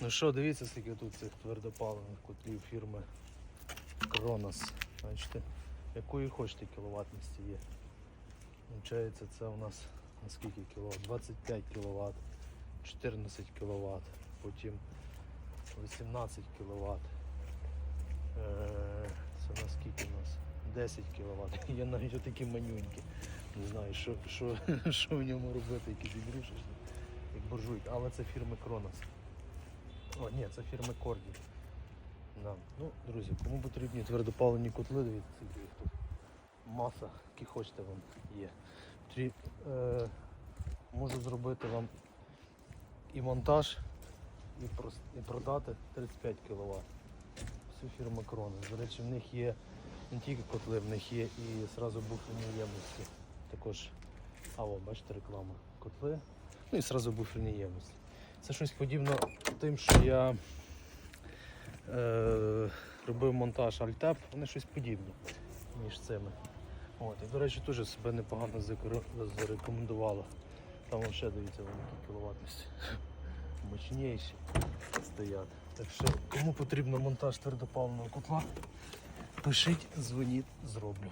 Ну що, дивіться, скільки тут цих твердопаливних котлів фірми Кронос. Бачите, якої хочете кіловатності є. Получається, це у нас на скільки кіловат? 25 кВт, 14 кВт, потім 18 кВт. Е, Це на скільки у нас? 10 кВт. Є навіть отакі манюнькі. Не знаю, що, що, що в ньому робити, якісь ігрушечні, як буржуйки. Але це фірми Кронос. О, ні, це фірми Корді. Да. Ну, друзі, кому потрібні твердопалені котли, дивіться, скільки їх тут. Маса, які хочете вам є. Трі, е, можу зробити вам і монтаж, і, прос- і продати 35 кВт. Все фірма Кронос. До речі, в них є не тільки котли, в них є і зразу буферні ємності. Також, а о, бачите, реклама. Котли. Ну і зразу буферні ємності. Це щось подібно тим, що я е, робив монтаж Альтеп, вони щось подібні між цими. От, і, до речі, теж себе непогано зарекомендувало. Там ще дивіться, вони які кіловатності. Мощніші стоять. Так що, кому потрібно монтаж твердопаливного котла, пишіть, дзвоніть, зроблю.